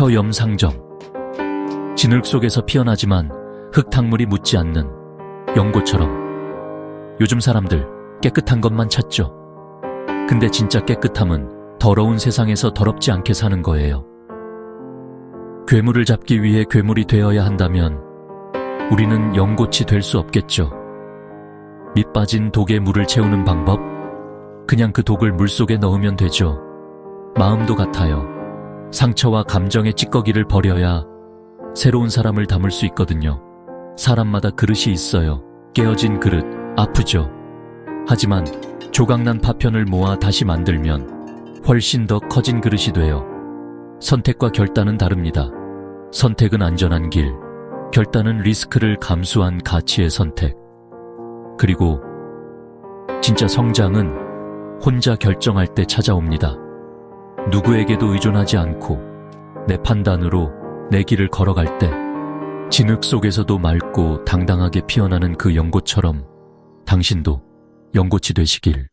혀염상정. 진흙 속에서 피어나지만 흙탕물이 묻지 않는 연고처럼. 요즘 사람들 깨끗한 것만 찾죠. 근데 진짜 깨끗함은 더러운 세상에서 더럽지 않게 사는 거예요. 괴물을 잡기 위해 괴물이 되어야 한다면 우리는 연꽃이 될 수 없겠죠. 밑 빠진 독에 물을 채우는 방법? 그냥 그 독을 물 속에 넣으면 되죠. 마음도 같아요. 상처와 감정의 찌꺼기를 버려야 새로운 사람을 담을 수 있거든요. 사람마다 그릇이 있어요. 깨어진 그릇, 아프죠. 하지만 조각난 파편을 모아 다시 만들면 훨씬 더 커진 그릇이 돼요. 선택과 결단은 다릅니다. 선택은 안전한 길, 결단은 리스크를 감수한 가치의 선택. 그리고 진짜 성장은 혼자 결정할 때 찾아옵니다. 누구에게도 의존하지 않고 내 판단으로 내 길을 걸어갈 때 진흙 속에서도 맑고 당당하게 피어나는 그 연꽃처럼 당신도 연꽃이 되시길.